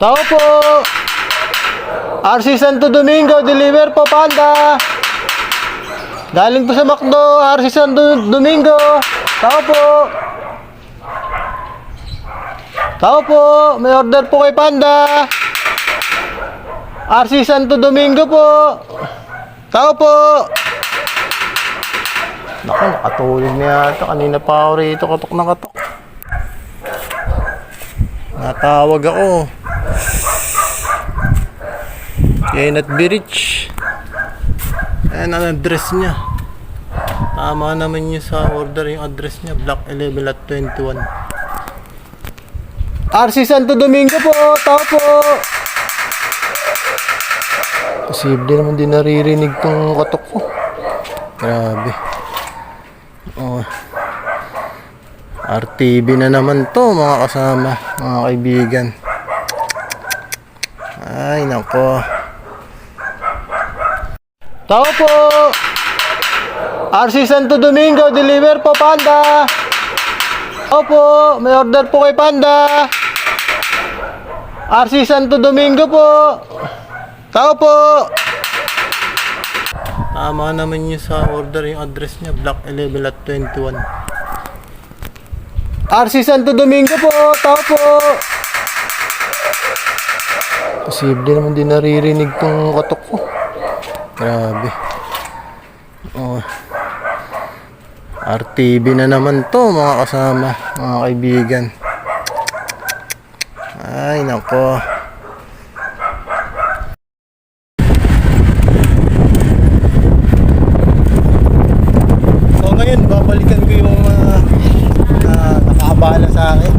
Tao po! RC Santo Domingo, deliver po panda! Galing po sa McDo, RC Santo Domingo! Tao po! Tao po! May order po kay Panda! RC Santo Domingo po! Tao po! Naku, nakatulog na yata. Kanina pa ako rito, katok na katok. Natawag ako. Kenneth Birich. Ayan ang address niya. Tama naman yung sa order yung address niya. Block 11 at 21. RC Santo Domingo po. Tao po. Posible naman din naririnig tong katok ko. Grabe. Oh. RTV na naman to mga kasama, mga kaibigan. Nako. Tao po! RC Santo Domingo, deliver po Panda! Opo, may order po kay Panda! RC Santo Domingo po! Tao po! Tama naman yung sa order yung address niya, Block 11 at 21. RC Santo Domingo po! Tao po! Posible naman din naririnig tong katok ko. Grabe. Oh. RTV na naman to mga kasama, mga kaibigan. Ay, nako. So ngayon, babalikan ko yung uh, na nakaabala sa akin.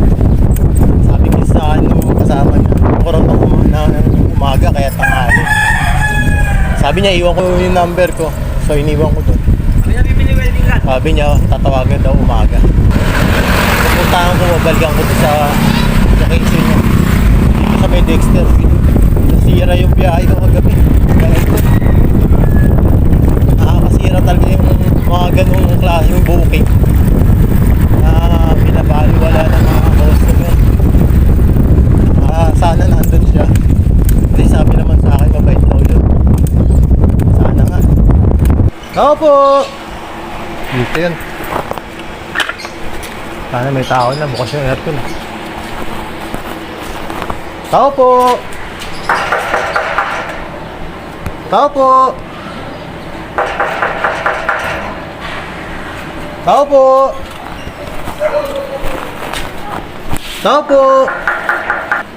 Sabi ko sa akin nung kasama niya, karoon ako na ng umaga kaya tanghali. Sabi niya, iwan ko yung number ko. So iniwan ko doon. Sabi niya, tatawagan daw umaga. Pupuntahan ko, babalikan ko doon sa location niya. Dito sa may Dexter. Nasira yung biyahe ko kagabi. Kaya ito, nakakasira talaga yung mga ganung klaseng booking na pinabaliwala ng mga customer. Ah, sana nandun siya. Kasi sabi naman sa akin, mabait daw yun. Sana nga. Tao po! Dito yun. Sana may tao na, bukas yung aircon. Tao po! Tao po! Tao po! Tao po!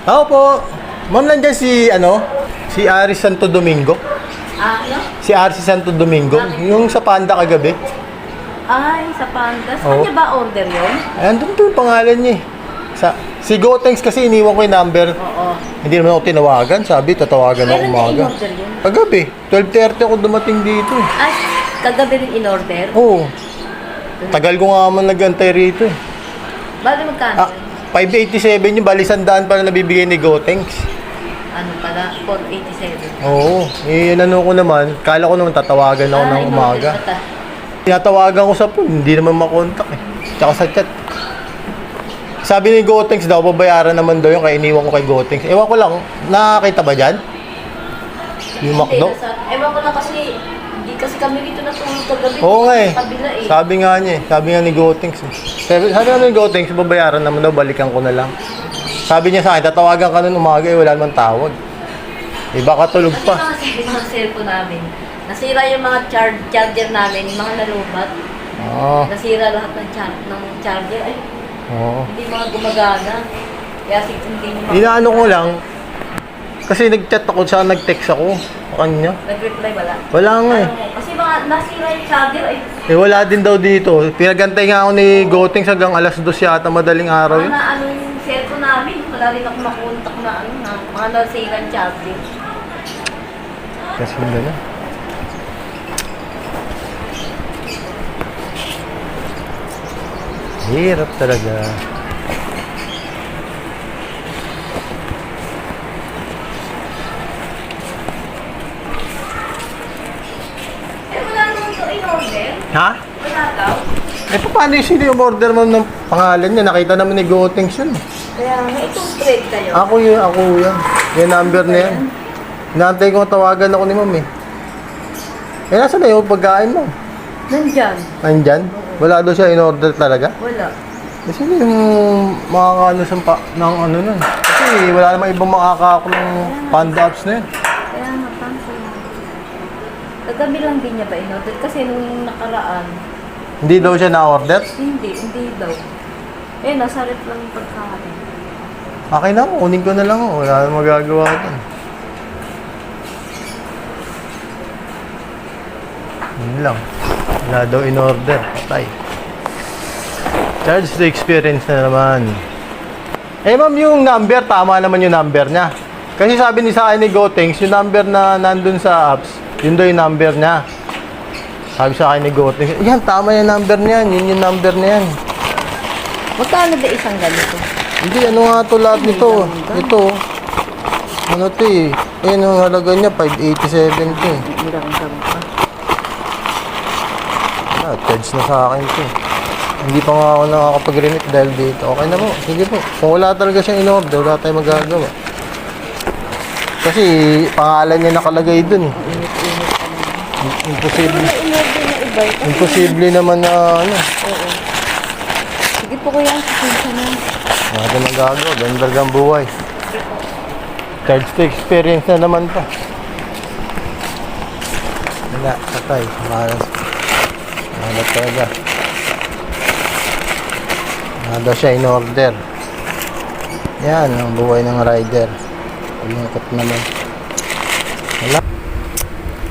Tao po! Ma'am, nandiyan si, ano? Si Aris Santo Domingo. Ah, ano? Si Aris Santo Domingo. Yung sa Panda kagabi. Ay, sa Panda. Sa Oo. kanya ba order yun? Andun to yung pangalan niya eh. Sa, si Gotenks kasi iniwan ko yung number. Oo. Hindi naman ako tinawagan. Sabi, tatawagan ako Kailan niya umaga. in-order yun? Kagabi, 12.30 ako dumating dito eh. Ay, kagabi rin in-order? Oo. Tagal ko nga man nagantay rito eh. Bali magkano? Ah, 587 yung bali sandaan pala nabibigay ni Gotenks. Ano pala? 487. Oo. Eh, ano ko naman, kala ko naman tatawagan ako Ah, ng umaga. Tinatawagan ko sa phone, hindi naman makontak eh. Tsaka sa chat. Sabi ni Gotenks daw, babayaran naman daw yung kaya iniwan ko kay Gotenks. Ewan ko lang, nakakita ba dyan? Yung Hindi, McDo? nasa- Ewan ko lang kasi, hindi kasi kami dito natulog kagabi. Oo nga eh. Sa kabila eh. Sabi nga niya eh. Sabi nga ni Gotenks eh. Sabi, sabi nga ni Gotenks, babayaran naman daw, balikan ko na lang. Sabi niya sa akin, tatawagan ka nun umaga eh, wala naman tawag. Eh baka tulog Kasi pa. mga, yung mga cellphone namin, nasira yung mga char- charger namin, yung mga nalubat. Oo. Nasira lahat ng, char- ng charger. Ay, Oo. hindi mga gumagana. Kaya sig- hindi mo Inaano ko lang, kasi nag-chat ako, siya nag-text ako sa kanya. Nag-reply wala. Wala nga eh. Ano, Kasi mga nasira yung charger ay Eh wala din daw dito. Pinagantay nga ako ni Gotenks hanggang alas 2 yata madaling araw mga yun. na ano yung cellphone. Wala rin ako makontak na ano na mga nasira yung charger. Kasi hindi na. Hirap talaga. Eh wala naman in order. Ha? Wala daw. Eh paano yung sino yung order mo ng pangalan niya? Nakita naman ni Gotenks yun. Kaya nga itong thread kayo. Ako yun, ako yan. Yung number na yan. Inaantay ko tawagan ako ni ma'am eh. Eh, nasa na yung pagkain mo? Nandyan. Nandyan? Wala daw siya in-order talaga? Wala. Kasi yung makakaano sa pa, ng ano nun. Kasi wala namang ibang makakaako ng panda apps na yun. Kaya nga, cancel. Kagabi lang din niya ba in-order? Kasi nung nakaraan, Hindi daw siya na-order. hindi, hindi daw. Eh, nasa rep lang yung pagkakain. Akin na, kunin ko na lang. oh. Wala namang magagawa dun. Yun lang. Wala daw in-order. Patay. Charge to experience na naman. Eh ma'am, yung number, tama naman yung number niya. Kasi sabi ni sa akin ni Gotenks, yung number na nandun sa apps, yun daw yung number niya. Sabi sa akin ni Gotenks, yan, tama yung number niyan, yun yung number niyan. Magkano ba isang ganito? Hindi, ano nga to lahat nito? Ito. Ano to eh? Ayan ang halaga niya, 587 to eh. Pa. Ah, charge na sa akin to. Hindi pa nga ako nakakapag-remit dahil dito. Okay na po, sige po. Kung wala talaga siyang in-order, wala tayong magagawa. Kasi pangalan niya nakalagay dun eh. Init-init naman. Imposible. Pero in-order na Imposible naman na ano. Sige po kuya, pasensya na. Tayong magagawa. Ganun talaga ang buhay. Charge to experience na naman to. Wala, patay. Malas. Malas talaga. Daw siya in order. Yan, ang buhay ng rider. Pagmungkot naman. Wala.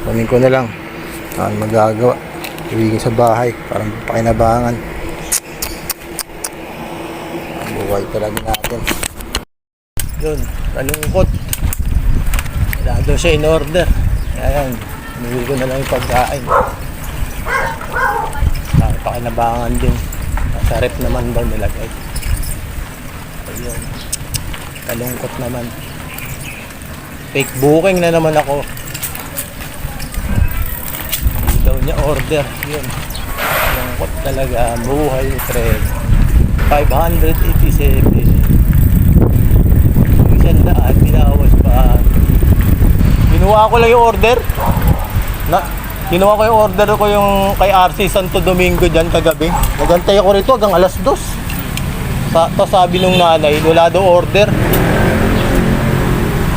Kunin ko na lang. Saan magagawa. Iwigin sa bahay. Parang pakinabangan. Buhay talaga natin. Yun, kalungkot. Wala daw siya in order. Ayan, binili ko na lang yung pagkain. Para pakinabangan din. Sa rep naman daw nilagay. Ayun. Kalungkot naman. Fake booking na naman ako. Hindi daw niya order. Yun. Kalungkot talaga. Buhay ni. 587 isang daan, binawas pa. Kinuha ko lang yung order. Na, kinuha ko yung order ko yung kay RC Santo Domingo dyan kagabi. Nagantay ako rito hanggang alas dos. Sa, to sabi nung nanay, wala daw order.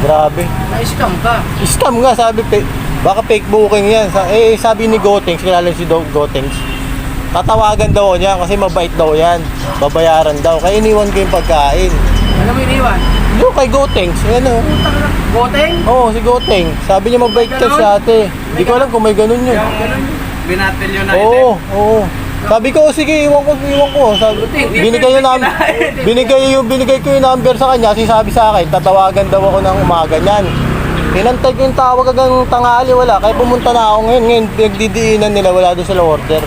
Grabe. Na-scam ka. Scam nga sabi, pe, baka fake booking yan. Sa, eh sabi ni Gotenks, kilala si Do Gotenks. Tatawagan daw niya kasi mabait daw yan. Babayaran daw. Kaya iniwan ko yung pagkain. Ano mo iniwan? Yung kay Gotenks, ano? Boteng? Oo, si Goteng. Sabi niya mabait ka si ate. Hindi ko alam kung may ganun yun. Yung binatil yun na Oo, oo. Sabi ko, sige, iwan ko, iwan ko. Sabi, binigay yung number, binigay yung, binigay ko yung number sa kanya. Sinabi sa akin, tatawagan daw ako ng umaga niyan. Inantay ko yung tawag hanggang tanghali, wala. Kaya pumunta na ako ngayon. Ngayon, nagdidiinan nila, wala doon sila order.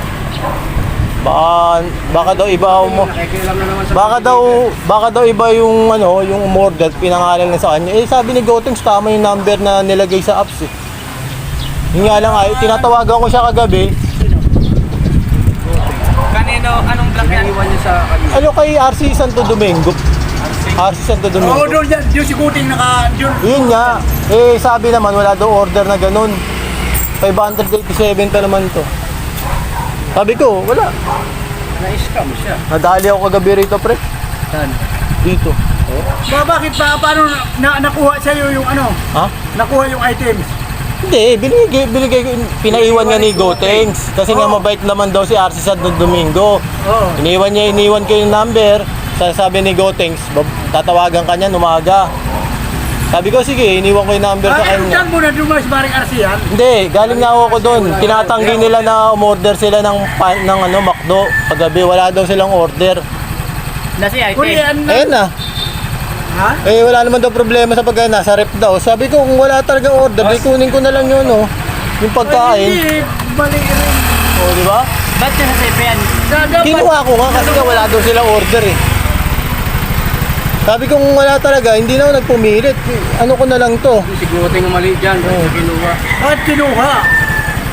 Baka, baka daw iba mo. Baka daw, baka daw iba yung ano, yung umorder, pinangalan na sa kanya. Eh sabi ni Gotenks, tama yung number na nilagay sa apps eh. Yun nga lang ay, tinatawagan ko siya kagabi. Kanino, anong block yan? Iniwan niya sa kanina. Ano kay RC Santo Domingo? RC Santo Oo, Domingo. doon yan. Yung si Kuting naka... Yun. Yun nga. Eh sabi naman, wala daw order na ganun. 587 pa naman to. Sabi ko, wala. Na-scam siya. Nadali ako kagabi rito, pre. Saan? Dito. Ba, bakit pa? Paano na, nakuha sa'yo yung ano? Ha? Nakuha yung items? Hindi, binigay, binigay pinaiwan nga ni Gotenks. Kasi nga Oh. mabait naman daw si RC Santo Domingo. Oo. Iniwan niya, iniwan ko yung number. Sa- Sabi ni Gotenks, bab- tatawagan ka niya umaga. Sabi ko, sige, iniwan ko yung number sa ano kanya. dyan mo na dumas baring RC yan? Hindi, galing na ako doon. Tinatanggi nila na umorder sila ng, pa- ng ano, McDo. Paggabi, wala daw silang order. Nasi Kuni, ano na? Ayun na. Ha? Eh, wala naman daw problema sa pagkain. Nasa rep daw. Sabi ko, kung wala talagang order, di kunin ko na lang yun, oh. Yung Ay, pagkain. hindi. Mali rin. O, di ba? Ba't ka sa yan? Kinuha ko nga kasi nga wala daw silang order eh. Sabi ko kung wala talaga, hindi na ako nagpumilit. Ano ko na lang to. Si Kuting ang mali dyan. Oo. Kinuha. At kinuha.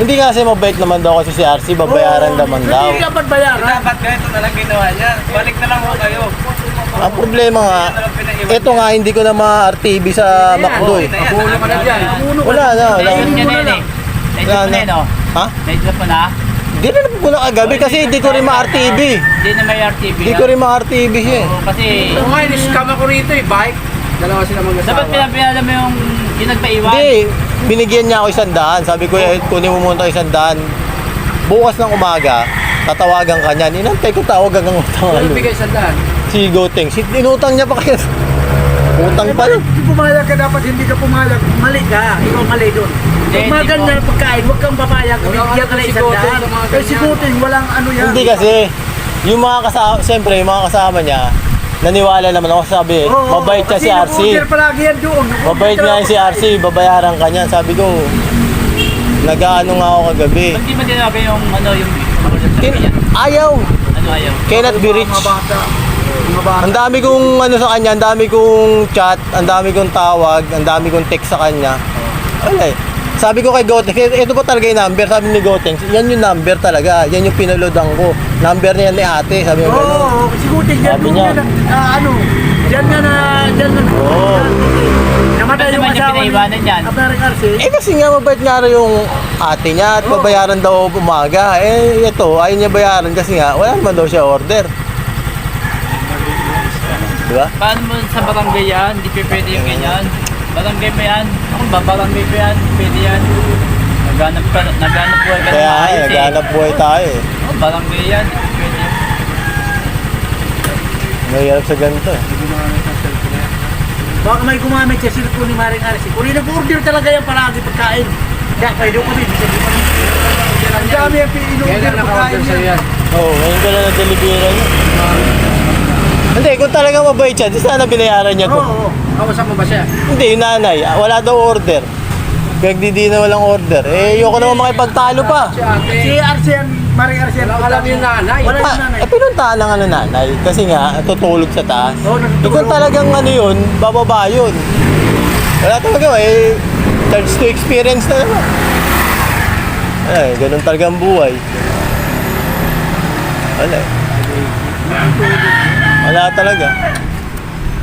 Hindi nga kasi mabait naman daw kasi si RC, babayaran naman daw. Hindi dapat bayaran. Dapat ganito na lang ginawa niya. Balik na lang ho kayo. Ang problema nga, ito nga hindi ko na ma-RTV sa McDo eh. Mabulo ka na dyan. Wala na, wala. Na eh. Wala na oh. Ha? Naisip mo na? Di na po na kagabi kasi hindi ko rin ma-RTV. Hindi na may RTV. Hindi ko rin ma-RTV eh. Oo, Kasi, Ito nga, in-scam ako rito eh, bike. Dalawa sila mag-asawa. dapat pinapinala mo yung, yung nagpaiwan. Hindi, binigyan niya ako isang daan. Sabi ko, eh, kunin mo muna isang daan. Bukas ng umaga, tatawagan ka niyan. Inantay ko tawag hanggang Ano tawag. bigay sa daan? Si Goteng, si inutang niya pa kaya. Utang pa rin. Kung pumayag ka, dapat hindi ka pumayag. Mali ka. Ikaw mali doon. Hindi, Pag mga hindi ganyan pagkain, huwag kang papayag. Bigyan ka na si isang daan. sa mga Kasi si ganyan. Goten, walang ano yan. Hindi kasi, yung mga kasama, siyempre, yung mga kasama niya, naniwala naman ako sabi, oo, mabait siya kasi si RC. palagi yan doon. Mabait nga talaga si. RC, babayaran ka niyan. Sabi ko, nag-ano nga ako kagabi. Ba't di mo dinabi yung, ano, yung, yung, Tin- ayaw, ano ayaw? cannot be rich. Mga bata. Ang dami kong ano sa kanya, ang dami kong chat, ang dami kong tawag, ang dami kong text sa kanya. Wala eh. Sabi ko kay Gotex, ito ba talaga yung number? Sabi ni Gotex, yan yung number talaga. Yan yung pinaloadan ko. Number niya ni ate. Sabi ko, Oo, gano'n. oh, si Goten, yan Sabi doon niya. yan. ah, ano, dyan nga na, dyan na. Oo. Namatay yung naman yung asawa ni pinaiwanan yan? Eh kasi nga mabait nga rin yung ate niya at babayaran daw umaga. Eh ito, ayaw niya bayaran kasi nga wala naman daw siya order. Di ba? Paano mo sa barangay yan? Hindi pa pwede yung ganyan. Barangay mo yan. Ako ba barangay mo yan? Pwede yan. Naghanap ka, naghanap buhay ka Kaya na nga, eh, eh. naghanap buhay tayo eh. Oh, barangay yan. Hindi pa pwede. Mahirap sa ganito eh. Baka may gumamit sa cellphone ni Maring RC. Kung nag-order talaga yan palagi pagkain. Kaya pwede kami. Ang dami yung in-order pagkain yan. Oo, oh, ngayon ko lang na-delivery niya. Hindi, kung talaga mabait siya, di sana binayaran niya to. Oo, oo. Kausap mo ba siya? Hindi, yung nanay, wala daw order. Pinagdidi na walang order. Eh, ayoko naman makipagtalo pa. Si RC yan, Maring RC yan. Wala yung nanay. Wala yung Ah, nanay. eh, pinuntahan lang ng nanay. Kasi nga, tutulog sa taas. Oo, Eh, kung talagang ano yun, bababa yun. Wala talaga, eh, charge to experience na naman. Eh, ganun talaga ang buhay. Wala eh. Wala talaga.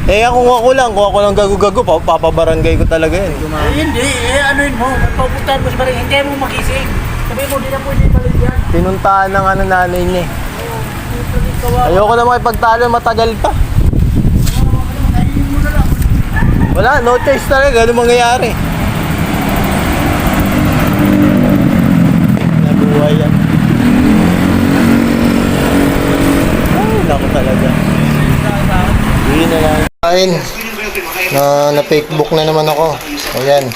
Eh, kung ako lang, kung ako lang gago-gago, pa- papabarangay ko talaga yan. Eh, hindi, eh ano yun mo, papuntahan mo sa Maring, hindi mo makising. Sabi mo, di na pwede balik yan. Pinuntahan ng ano nanay niya. eh. Ayoko na makipagtalo, matagal pa. Wala, no choice talaga. Ano mangyayari? Nabuhay yan. Ay, naku talaga. Hindi na Kain. Na, na Facebook na naman ako. Ayan.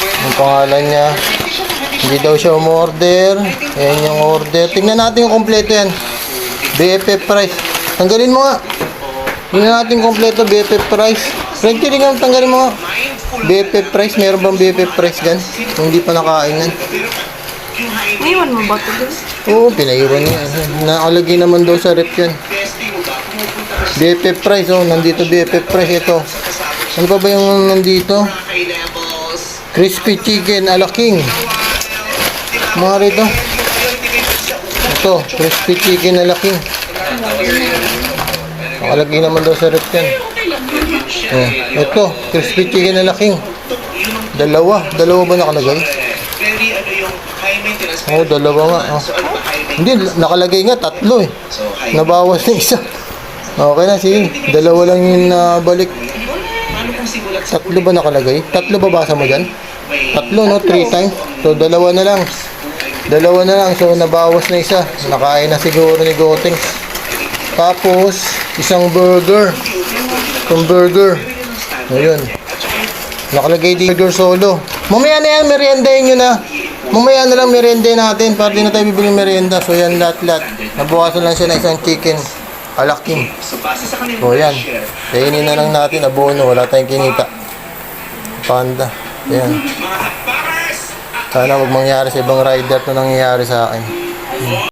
Ang pangalan niya. Hindi daw siya umorder. Ayan yung order. Tingnan natin yung kompleto yan. BFF price. Tanggalin mo nga. Tingnan natin kompleto BFF price. Frankie, tingnan tanggalin mo nga. BFF price. Meron bang BFF price gan? Hindi pa nakain yan. Naiwan mo ba ito? Oo, pinaiwan niya. Nakalagay naman daw sa rep yan. BFF price, oh. Nandito BFF price. Ito. Ano pa ba yung nandito? Crispy chicken ala king. Mga rito. Ito, crispy chicken ala king. Nakalagay naman daw sa rep yan. Oh, ito, crispy chicken ala king. Dalawa. Dalawa ba nakalagay? Oh, dalawa nga. Oh. Hindi, nakalagay nga tatlo eh. Nabawas na isa. Okay na, sige. Dalawa lang yung nabalik. Tatlo ba nakalagay? Tatlo ba basa mo dyan? Tatlo, no? Three times. So, dalawa na lang. Dalawa na lang. So, nabawas na isa. Nakain na siguro ni Goteng. Tapos, isang burger. Itong burger. Ayun. Nakalagay di burger solo. Mamaya na yan, meriendahin nyo na. Mamaya na lang meriendahin natin para di na tayo bibili merienda. So yan lahat-lahat. Nabukasan lang siya ng isang chicken. Alaking. So yan. Kainin na lang natin. Abono. Wala tayong kinita. Panda. Yan. Sana huwag mangyari sa ibang rider na nangyayari sa akin.